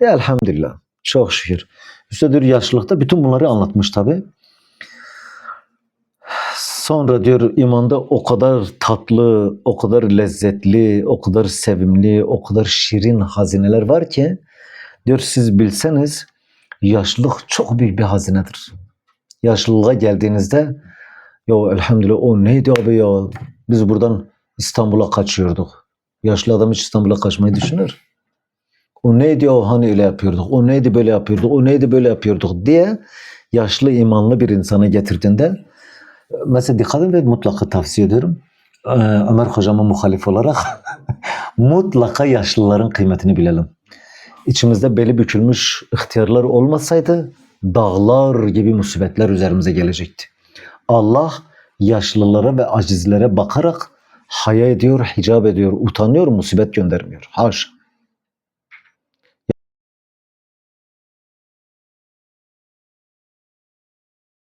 E, elhamdülillah. Çok şükür. İşte diyor yaşlılıkta bütün bunları anlatmış tabi. Sonra diyor imanda o kadar tatlı, o kadar lezzetli, o kadar sevimli, o kadar şirin hazineler var ki diyor siz bilseniz yaşlılık çok büyük bir hazinedir. Yaşlılığa geldiğinizde ya elhamdülillah o neydi abi ya biz buradan İstanbul'a kaçıyorduk. Yaşlı adam hiç İstanbul'a kaçmayı düşünür. O neydi o hani öyle yapıyorduk, o neydi böyle yapıyorduk, o neydi böyle yapıyorduk diye yaşlı imanlı bir insana getirdiğinde mesela dikkat edin ve mutlaka tavsiye ediyorum. Ee, Ömer hocama muhalif olarak mutlaka yaşlıların kıymetini bilelim. İçimizde beli bükülmüş ihtiyarlar olmasaydı dağlar gibi musibetler üzerimize gelecekti. Allah yaşlılara ve acizlere bakarak haya ediyor, hicap ediyor, utanıyor, musibet göndermiyor. Haşa.